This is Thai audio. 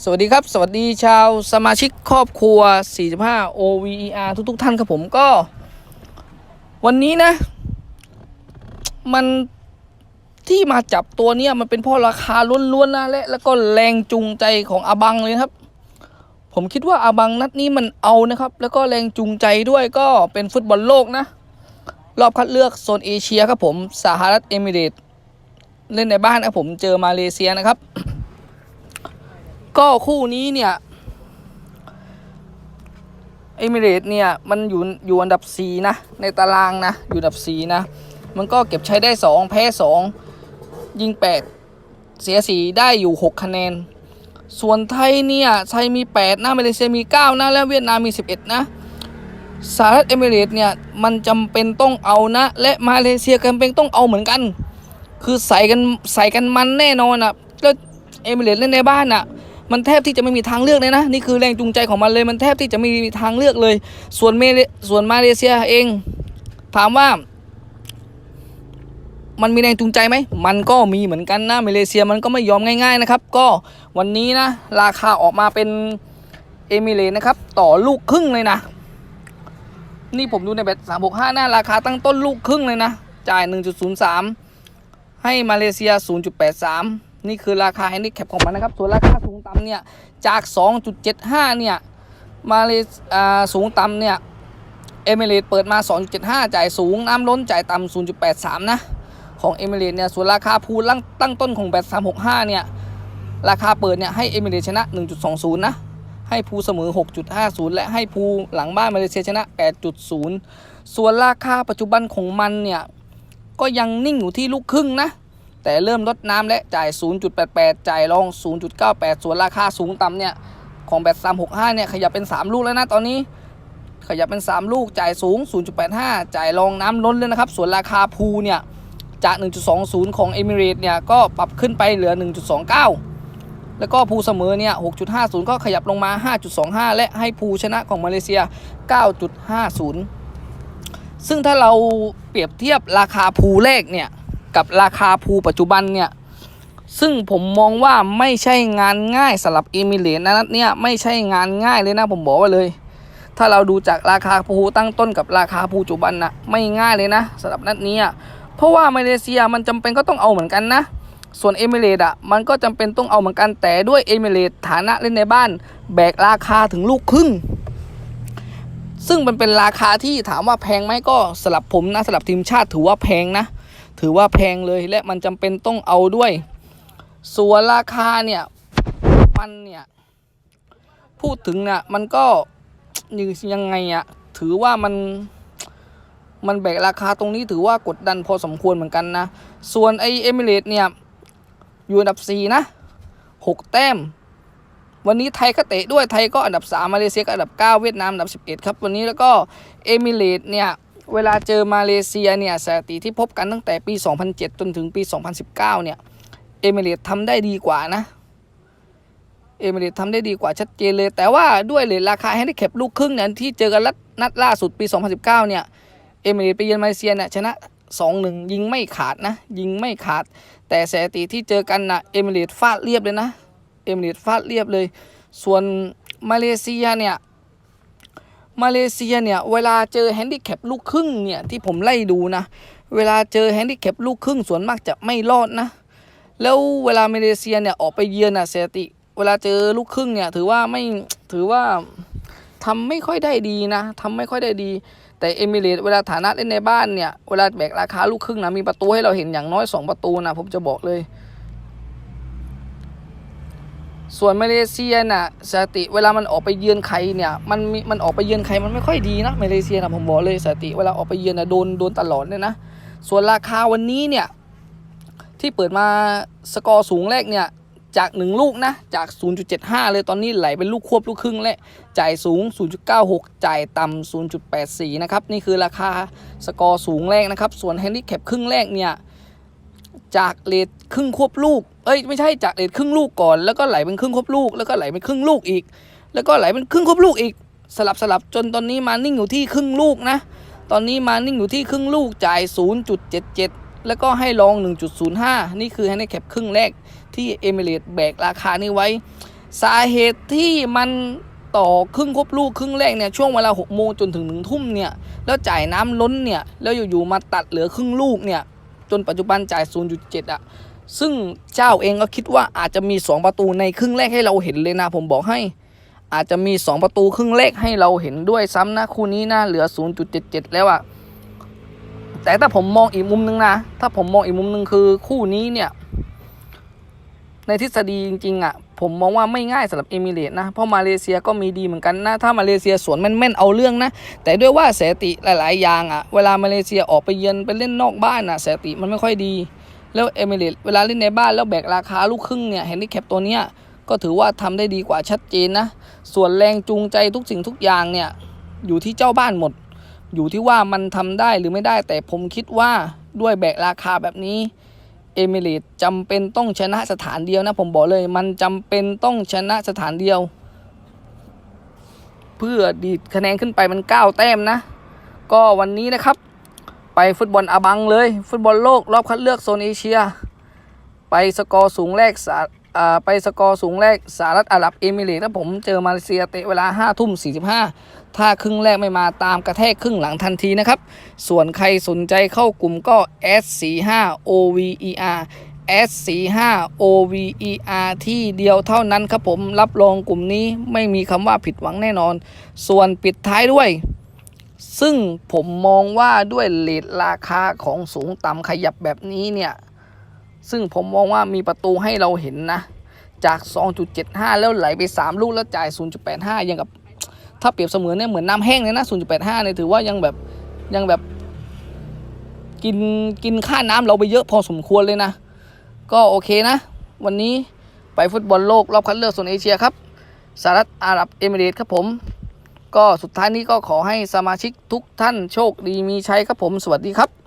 สวัสดีครับ สวัสดีชาวสมาชิกครอบครัว 45 OVER ทุกๆท่านครับผมก็ วันนี้นะ มันที่มาจับตัวเนี้ยมันเป็นเพราะราคาล้วนๆนะและแล้วก็แรงจูงใจของอาบังเลยครับ ผมคิดว่าอาบังนัดนี้มันเอานะครับ แล้วก็แรงจูงใจด้วยก็เป็นฟุตบอลโลกนะ รอบคัดเลือกโซนเอเชียครับผมสหรัฐเอมิเรตเล่นในบ้านนะครับผมเจอมาเลเซียนะครับ ก็คู่นี้เนี่ยเอมิเรตเนี่ยมันอยู่อยู่อันดับ4นะในตารางนะอยู่อันดับ4นะ มันก็เก็บใช้ได้2แพ้2ยิง8เสีย4ได้อยู่6คะแนน ส่วนไทยเนี่ยไทยมี8นะมาเลเซียมี9นะและเวียดนามมี11นะสหรัฐเอมิเรตเนี่ยมันจำเป็นต้องเอานะ และมาเลเซียจำเป็นต้องเอาเหมือนกัน คือใส่กันใส่กันมันแน่นอนอะแล้วเอมิเรตเล่นในบ้านอะ มันแทบที่จะไม่มีทางเลือกเลยนะ นี่คือแรงจูงใจของมันเลยมันแทบที่จะไม่มีทางเลือกเลย ส่วนเมลส่วนมาเลเซียเอง ถามว่า มันมีแรงจูงใจไหมมันก็มีเหมือนกันนะมาเลเซียมันก็ไม่ยอมง่าย ๆนะครับ ก็วันนี้นะ ราคาออกมาเป็นเอมิเรตนะครับ ต่อลูกครึ่งเลยนะ นี่ผมดูในแบบ3 6 5หน้าราคาตั้งต้นลูกครึ่งเลยนะ จ่าย 1.03 ให้มาเลเซีย 0.83 นี่คือราคาแฮนดิแคปของมันนะครับ ส่วนราคา งต่ำเนี่ยจาก 2.75 เนี่ยมาเลอ่าสูงต่ำเนี่ยเอมิเรตเปิดมา 2.75 จ่ายสูงน้ำล้นจ่ายต่ำ0.83 นะ ของเอมิเรตเนี่ยส่วนราคาพูลตั้งต้นของแบต365 เนี่ย ราคาเปิดเนี่ยให้เอมิเรตชนะ 1.20 นะ ให้ภูเสมอ 6.50 และให้ภูหลังบ้านมาเลเซียชนะ 8.0 ส่วนราคาปัจจุบันของมันเนี่ย ก็ยังนิ่งอยู่ที่ลูกครึ่งนะ แต่เริ่มลดน้ำและจ่าย 0.88 จ่ายรอง0.98 ส่วนราคาสูงต่ำเนี่ยของแบต365 เนี่ยขยับเป็น 3 ลูกแล้วนะตอนนี้ ขยับเป็น 3 ลูกจ่ายสูง 0.85 จ่ายรองน้ำล้นเลยนะครับ ส่วนราคาภูเนี่ยจาก 1.20 ของเอมิเรตเนี่ยก็ปรับขึ้นไปเหลือ 1.29 แล้วก็ภูเสมอเนี่ย 6.50 ก็ขยับลงมา 5.25 และให้ภูชนะของมาเลเซีย 9.50 ซึ่งถ้าเราเปรียบเทียบราคาภูแรกเนี่ย กับราคาภูปัจจุบันเนี่ย ซึ่งผมมองว่าไม่ใช่งานง่ายสำหรับเอมิเรตนะนัดเนี่ยไม่ใช่งานง่ายเลยนะผมบอกไว้เลย ถ้าเราดูจากราคาภูตั้งต้นกับราคาภูปัจจุบันนะไม่ง่ายเลยนะสำหรับนัดนี้เพราะว่ามาเลเซียมันจำเป็นก็ต้องเอาเหมือนกันนะส่วนเอมิเรตอะมันก็จำเป็นต้องเอาเหมือนกันแต่ด้วยเอมิเรตฐานะเล่นในบ้าน แบกราคาถึงลูกครึ่ง ซึ่งมันเป็นราคาที่ถามว่าแพงไหมก็สำหรับผมนะสำหรับทีมชาติถือว่าแพงนะ ถือว่าแพงเลยและมันจำเป็นต้องเอาด้วย ส่วนราคาเนี่ยมันเนี่ยพูดถึงเนี่ยมันก็ยังไงอะถือว่ามันมันแบกราคาตรงนี้ถือว่ากดดันพอสมควรเหมือนกันนะ ส่วนไอเอมิเรตเนี่ย อยู่อันดับ 4 นะ 6 แต้ม วันนี้ไทยก็เตะด้วยไทยก็อันดับ 3 มาเลเซียก็อันดับ 9 เวียดนามอันดับ 11 ครับ วันนี้แล้วก็เอมิเรตเนี่ย เวลาเจอมาเลเซียเนี่ยสถิติที่พบกันตั้งแต่ปี 2007 จนถึงปี 2019 เนี่ย เอเมเรตทำได้ดีกว่านะ เอเมเรตทำได้ดีกว่าชัดเจนเลย แต่ว่าด้วยเลทราคาแฮนดิแคปลูกครึ่งเนี่ยที่เจอกันนัดล่าสุดปี 2019 เนี่ย เอเมเรตไปเยือนมาเลเซียเนี่ยชนะ2-1 ยิงไม่ขาดนะ ยิงไม่ขาด แต่สถิติที่เจอกันนะเอเมเรตฟาดเรียบเลยนะ เอเมเรตฟาดเรียบเลย ส่วนมาเลเซียเนี่ย มาเลเซียเนี่ยเวลาเจอแฮนดิแคปลูกครึ่งเนี่ยที่ผมไล่ดูนะ เวลาเจอแฮนดิแคปลูกครึ่งส่วนมากจะไม่รอดนะ แล้วเวลามาเลเซียเนี่ยออกไปเยือนน่ะสถิติ เวลาเจอลูกครึ่งเนี่ยถือว่าไม่ถือว่าทำไม่ค่อยได้ดีนะทำไม่ค่อยได้ดี แต่เอมิเรตเวลาฐานะเล่นในบ้านเนี่ยเวลาแบกราคาลูกครึ่งนะมีประตูให้เราเห็นอย่างน้อย 2 ประตูนะผมจะบอกเลย ส่วนมาเลเซียน่ะสติเวลามันออกไปเยือนใครเนี่ยมันมันออกไปเยือนใครมันไม่ค่อยดีนะมาเลเซียนะผมบอกเลยสติเวลาออกไปเยือนน่ะโดนโดนตลอดเลยนะ ส่วนราคาวันนี้เนี่ยที่เปิดมาสกอร์สูงแรกเนี่ยจาก 1 ลูกนะจาก 0.75 เลยตอนนี้ไหลเป็นลูกควบลูกครึ่งและจ่ายสูง 0.96 จ่ายต่ำ 0.84 นะครับ นี่คือราคาสกอร์สูงแรกนะครับ ส่วนแฮนดิแคปครึ่งแรกเนี่ย จากเลทครึ่งควบลูก เอ้ยไม่ใช่จากเลทครึ่งลูกก่อน แล้วก็ไหลเป็นครึ่งควบลูก แล้วก็ไหลเป็นครึ่งลูกอีก แล้วก็ไหลเป็นครึ่งควบลูกอีก สลับสลับจนตอนนี้มานิ่งอยู่ที่ครึ่งลูกนะ ตอนนี้มานิ่งอยู่ที่ครึ่งลูกจ่าย 0.77 แล้วก็ให้ลอง 1.05 นี่คือให้ในแคปครึ่งแรกที่เอมิเรตแบกราคานี้ไว้ สาเหตุที่มันต่อครึ่งครบลูกครึ่งแรกเนี่ยช่วงเวลา6โมงจนถึงหนึ่งทุ่มเนี่ยแล้วจ่ายน้ำล้นเนี่ยแล้วอยู่ๆมาตัดเหลือครึ่งลูกเนี่ย จนปัจจุบันจ่าย 0.7 อะ ซึ่งเจ้าเองก็คิดว่าอาจจะมี 2 ประตูในครึ่งแรกให้เราเห็นเลยนะ ผมบอกให้ อาจจะมี 2 ประตูครึ่งแรกให้เราเห็นด้วยซ้ำนะคู่นี้นะเหลือ 0.77 แล้วอะแต่ถ้าผมมองอีกมุมนึงนะ ถ้าผมมองอีกมุมนึงคือคู่นี้เนี่ย ในทฤษฎีจริงๆอะผมมองว่าไม่ง่ายสำหรับเอมิเรต์นะ เพราะมาเลเซียก็มีดีเหมือนกันนะ ถ้ามาเลเซียสวนแม่นๆเอาเรื่องนะ แต่ด้วยว่าเสติหลายๆ อย่างอะเวลามาเลเซียออกไปเยือนไปเล่นนอกบ้านอะเสติมันไม่ค่อยดี แล้วเอมิเรต์เวลาเล่นในบ้านแล้วแบกราคาลูกครึ่งเนี่ยแฮนดิแคปตัวเนี้ยก็ถือว่าทำได้ดีกว่าชัดเจนนะ ส่วนแรงจูงใจทุกสิ่งทุกอย่างเนี่ยอยู่ที่เจ้าบ้านหมด อยู่ที่ว่ามันทำได้หรือไม่ได้แต่ผมคิดว่าด้วยแบกราคาแบบนี้ เอมิเรตจำเป็นต้องชนะสถานเดียวนะผมบอกเลยมันจำเป็นต้องชนะสถานเดียว เพื่อดีดคะแนนขึ้นไปมันเก้าแต้มนะ ก็วันนี้นะครับ ไปฟุตบอลอาบังเลย ฟุตบอลโลกรอบคัดเลือกโซนเอเชีย ไปสกอร์สูงแรกสา ไปสกอร์สูงแรกสหรัฐอาหรับเอมิเรตส์ถ้าผมเจอมาเลเซียเตะเวลา5ทุ่ม45 ถ้าครึ่งแรกไม่มาตามกระแทกครึ่งหลังทันทีนะครับ ส่วนใครสนใจเข้ากลุ่มก็ S45 OVER S45 OVER ที่เดียวเท่านั้นครับผมรับรองกลุ่มนี้ไม่มีคำว่าผิดหวังแน่นอน ส่วนปิดท้ายด้วย ซึ่งผมมองว่าด้วยเลทราคาของสูงต่ำขยับแบบนี้เนี่ย ซึ่งผมมองว่ามีประตูให้เราเห็นนะ จาก 2.75 แล้วไหลไป 3 ลูกแล้วจ่าย 0.85 ยังกับ ถ้าเปรียบเสมือนเนี่ยเหมือนน้ำแห้งเลยนะ 0.85 เนี่ยถือว่ายังแบบยังแบบกินกินค่าน้ำเราไปเยอะพอสมควรเลยนะ ก็โอเคนะ วันนี้ไปฟุตบอลโลกรอบคัดเลือกโซนเอเชียครับสหรัฐอาหรับเอมิเรตส์ครับผม ก็สุดท้ายนี้ก็ขอให้สมาชิกทุกท่านโชคดีมีชัยครับผม สวัสดีครับ